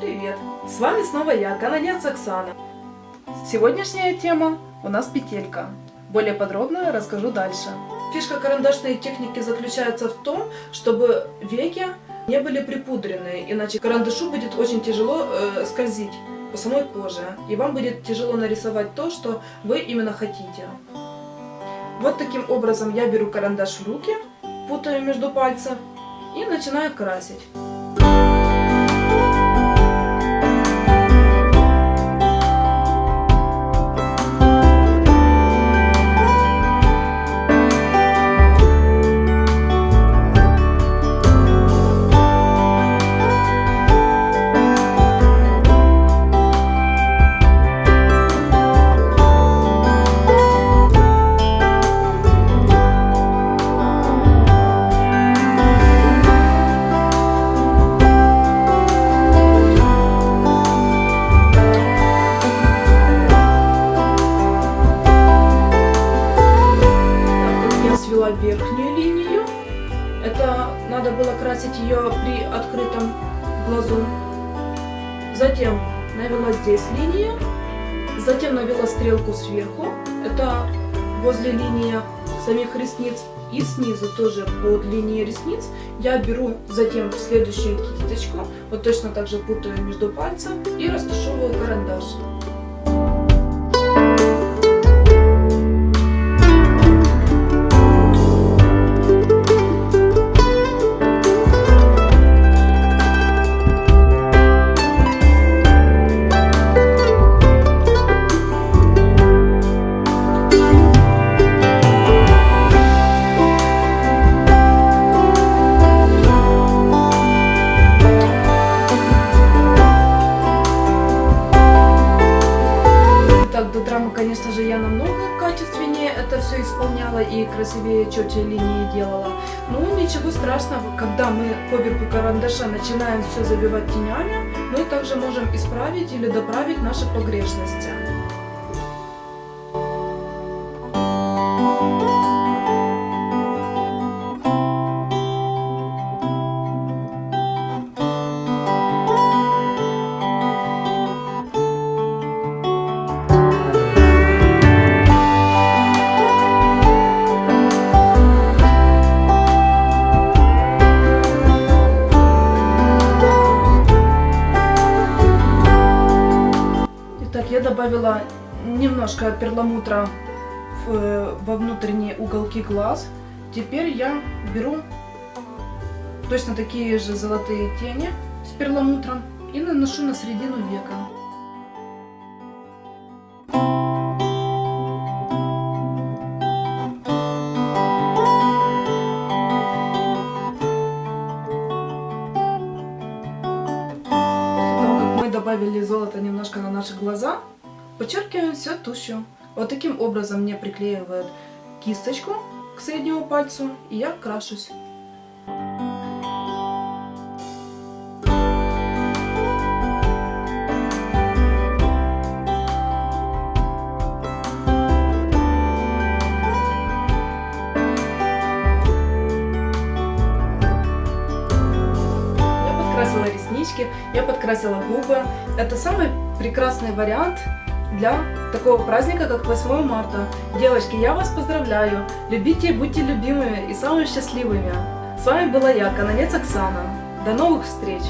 привет! С вами снова я, канонец Оксана. Сегодняшняя тема у нас петелька. Более подробно расскажу дальше. Фишка карандашной техники заключается в том, чтобы веки не были припудрены, иначе карандашу будет очень тяжело э, скользить по самой коже, и вам будет тяжело нарисовать то, что вы именно хотите. Вот таким образом я беру карандаш в руки, путаю между пальцев и начинаю красить. Верхнюю линию. Это надо было красить ее при открытом глазу. Затем навела здесь линию. Затем навела стрелку сверху. Это возле линии самих ресниц. И снизу тоже под линией ресниц я беру затем следующую кисточку. Вот точно так же путаю между пальцем и растушевываю карандаш. Конечно же, я намного качественнее это все исполняла и красивее, четче линии делала. Но ничего страшного, когда мы поверху карандаша начинаем все забивать тенями, мы также можем исправить или доправить наши погрешности. Добавила немножко перламутра в- э, во внутренние уголки глаз. Теперь я беру точно такие же золотые тени с перламутром и наношу на середину века. Добавили золото немножко на наши глаза, подчеркиваем все тушью. Вот таким образом мне приклеивают кисточку к среднему пальцу, и я крашусь. Я подкрасила губы. Это самый прекрасный вариант для такого праздника, как 8 марта. Девочки, я вас поздравляю. Любите и будьте любимыми и самыми счастливыми. С вами была я, Канонец Оксана. До новых встреч!